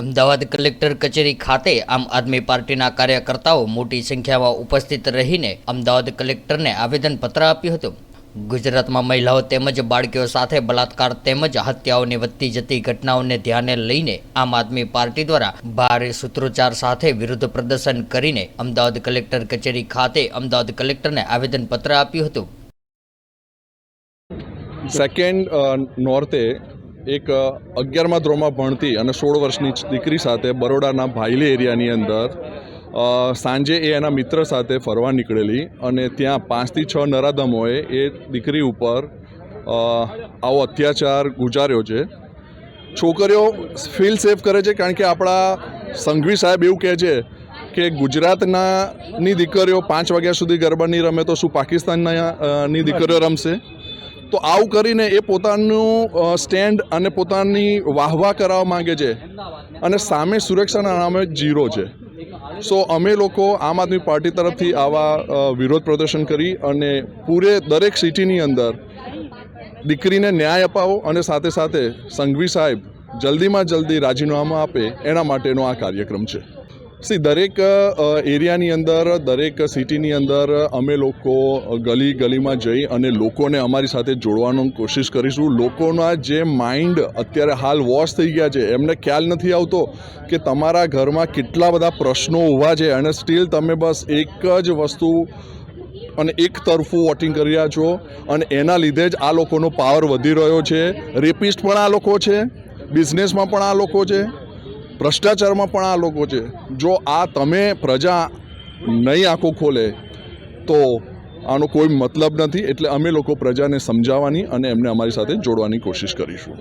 Ahmedabad collector કચેરી ખાતે આમ આદમી પાર્ટીના કાર્યકર્તાઓ મોટી સંખ્યામાં ઉપસ્થિત રહીને અમદાવાદ કલેક્ટરને આવેદનપત્ર આપ્યું હતું. ગુજરાતમાં મહિલાઓ તેમજ બાળકીઓ સાથે બલાત્કાર તેમજ હત્યાઓની વધતી જતી ઘટનાઓને ધ્યાને લઈને આમ આદમી પાર્ટી દ્વારા ભારે સૂત્રોચ્ચાર સાથે વિરુદ્ધ પ્રદર્શન કરીને અમદાવાદ કલેક્ટર કચેરી ખાતે અમદાવાદ કલેક્ટરને આવેદનપત્ર આપ્યું હતું. સેકન્ડ નોર્થે નોર્તે એક અગિયારમા ધોરણમાં ભણતી અને સોળ વર્ષની દીકરી સાથે બરોડાના ભાઈલી એરિયાની અંદર સાંજે એ એના મિત્ર સાથે ફરવા નીકળેલી અને ત્યાં પાંચથી છ નરાધમોએ એ દીકરી ઉપર આવો અત્યાચાર ગુજાર્યો છે. છોકરીઓ ફીલ સેફ કરે છે કારણ કે આપણા સંઘવી સાહેબ એવું કહે છે કે ગુજરાતના ની દીકરીઓ પાંચ વાગ્યા સુધી ગરબા નહીં રમે તો શું પાકિસ્તાનના ની દીકરીઓ રમશે? તો આવું કરીને એ પોતાનું સ્ટેન્ડ અને પોતાની વાહવાહ કરાવવા માંગે છે. અને સામે સુરક્ષાના નામે જીરો છે. સો અમે લોકો આમ આદમી પાર્ટી તરફથી આવા વિરોધ પ્રદર્શન કરી અને પૂરે દરેક સિટીની અંદર દીકરીને ન્યાય અપાવો અને સાથે સાથે સંઘવી સાહેબ જલ્દીમાં જલ્દી રાજીનામું આપે એના માટેનો આ કાર્યક્રમ છે. સી દરેક એરિયાની અંદર, દરેક સિટીની અંદર અમે લોકો ગલી ગલીમાં જઈ અને લોકોને અમારી સાથે જોડવાનો કોશિશ કરીશું. લોકોના જે માઇન્ડ અત્યારે હાલ વોશ થઈ ગયા છે, એમને ખ્યાલ નથી આવતો કે તમારા ઘરમાં કેટલા બધા પ્રશ્નો ઊભા છે અને સ્ટીલ તમે બસ એક જ વસ્તુ અને એક તરફું વોટિંગ કરી રહ્યા છો અને એના લીધે જ આ લોકોનો પાવર વધી રહ્યો છે. રેપિસ્ટ પણ આ લોકો છે બિઝનેસમાં પણ આ લોકો છે. ભ્રષ્ટાચારમાં પણ આ લોકો છે. જો આ તમે પ્રજા નહીં આંખો ખોલે, તો આનો કોઈ મતલબ નથી. એટલે અમે લોકો પ્રજાને સમજાવવાની અને એમને અમારી સાથે જોડવાની કોશિશ કરીશું.